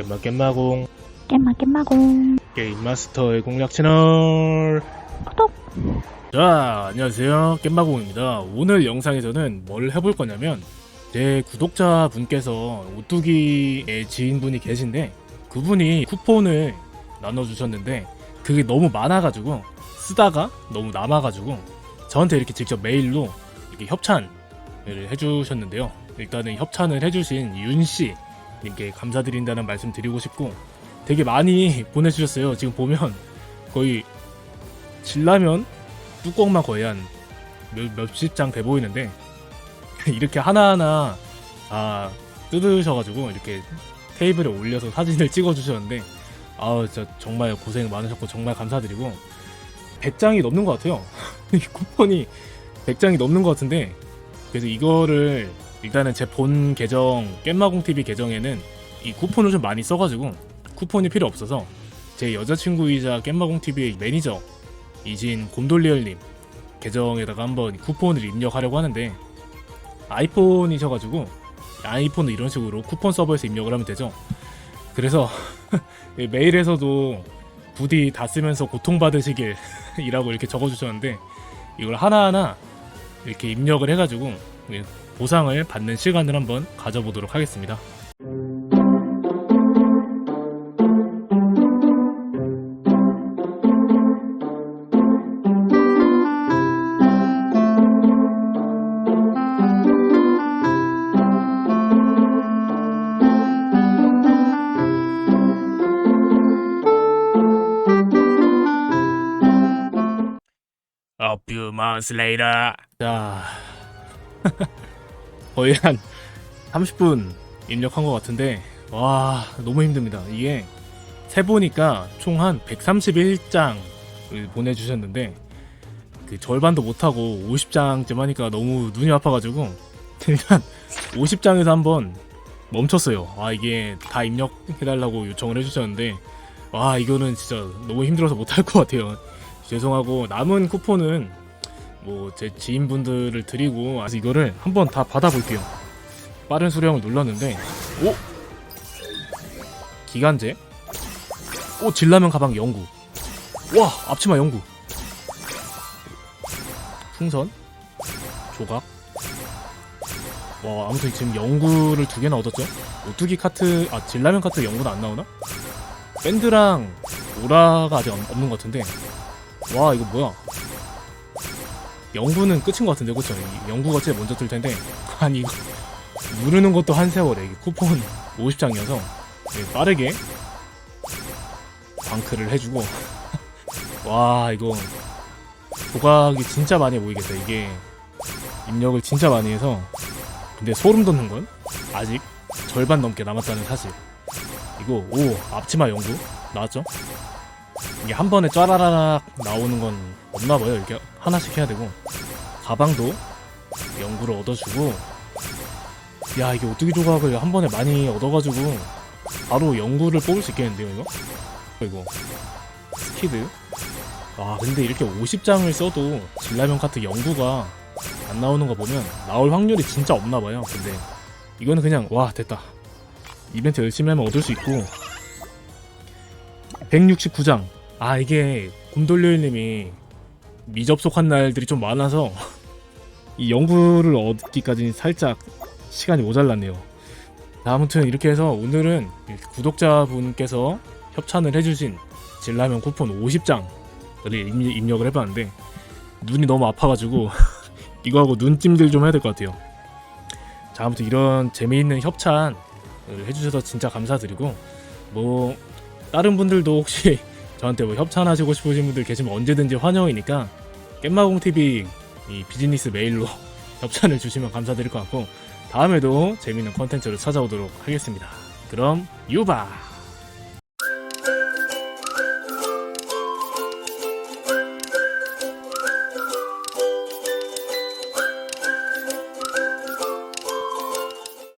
깻마 깻마공 깻마 깻마공 게임 마스터의 공략 채널. 구독! 자 안녕하세요. 깻마공입니다. 오늘 영상에서는 뭘 해볼 거냐면 제 구독자 분께서 오뚜기의 지인분이 계신데 그분이 쿠폰을 나눠주셨는데 그게 너무 많아가지고 쓰다가 너무 남아가지고 저한테 이렇게 직접 메일로 이렇게 협찬을 해주셨는데요. 일단은 협찬을 해주신 윤씨 님께 감사드린다는 말씀 드리고 싶고 되게 많이 보내주셨어요. 지금 보면 거의 진라면 뚜껑만 거의 한 몇, 몇십 장 돼 보이는데 이렇게 하나하나 다 뜯으셔가지고 이렇게 테이블에 올려서 사진을 찍어주셨는데 아우 진짜 정말 고생 많으셨고 정말 감사드리고 100장이 넘는 것 같아요. 이 쿠폰이 100장이 넘는 것 같은데 그래서 이거를 일단은 제 본 계정 깻마공TV 계정에는 이 쿠폰을 좀 많이 써가지고 쿠폰이 필요 없어서 제 여자친구이자 깻마공TV의 매니저 이신 곰돌리얼님 계정에다가 한번 쿠폰을 입력하려고 하는데 아이폰이셔가지고 아이폰도 이런 식으로 쿠폰 서버에서 입력을 하면 되죠. 그래서 메일에서도 부디 다 쓰면서 고통받으시길 이라고 이렇게 적어주셨는데 이걸 하나하나 이렇게 입력을 해가지고 보상을 받는 시간을 한번 가져보도록 하겠습니다. A few months later. 자, 거의 한 30분 입력한 것 같은데, 와, 너무 힘듭니다. 이게 세보니까 총 한 131장을 보내주셨는데, 그 절반도 못하고 50장쯤 하니까 너무 눈이 아파가지고, 일단 50장에서 한번 멈췄어요. 아, 이게 다 입력해달라고 요청을 해주셨는데, 와, 이거는 진짜 너무 힘들어서 못할 것 같아요. 죄송하고 남은 쿠폰은 뭐 제 지인분들을 드리고 그래서 이거를 한번 다 받아볼게요. 빠른 수령을 눌렀는데 오! 기간제? 오 진라면 가방 영구. 와 앞치마 영구. 풍선? 조각? 와 아무튼 지금 영구를 두 개나 얻었죠. 오뚜기 카트 아 진라면 카트 영구는 안 나오나? 밴드랑 오라가 아직 없- 없는 것 같은데. 와 이거 뭐야 영구는 끝인 것 같은데 그쵸? 이 영구가 제일 먼저 뜰 텐데 아니 누르는 것도 한 세월에 쿠폰 50장이어서 빠르게 방크를 해주고. 와 이거 조각이 진짜 많이 보이겠다 이게. 입력을 진짜 많이 해서. 근데 소름 돋는 건 아직 절반 넘게 남았다는 사실. 이거 오 앞치마 영구 나왔죠? 이게 한 번에 짜라라락 나오는 건 없나 봐요. 이렇게 하나씩 해야 되고 가방도 연구를 얻어주고 야 이게 오뚜기 조각을 한 번에 많이 얻어가지고 바로 연구를 뽑을 수 있겠는데요 이거? 이거 스키드 아 근데 이렇게 50장을 써도 진라면 카트 연구가 안 나오는 거 보면 나올 확률이 진짜 없나 봐요. 근데 이거는 그냥 와 됐다 이벤트 열심히 하면 얻을 수 있고 169장. 아, 이게 곰돌려님이 미접속한 날들이 좀 많아서 이 연구를 얻기까지는 살짝 시간이 모자랐네요. 자, 아무튼 이렇게 해서 오늘은 구독자분께서 협찬을 해주신 진라면 쿠폰 50장을 입력을 해봤는데 눈이 너무 아파가지고 이거하고 눈찜질 좀 해야 될 것 같아요. 자, 아무튼 이런 재미있는 협찬을 해주셔서 진짜 감사드리고 뭐 다른 분들도 혹시 저한테 뭐 협찬하시고 싶으신 분들 계시면 언제든지 환영이니까 깻마공 TV 이 비즈니스 메일로 협찬을 주시면 감사드릴 것 같고 다음에도 재밌는 컨텐츠로 찾아오도록 하겠습니다. 그럼 유바.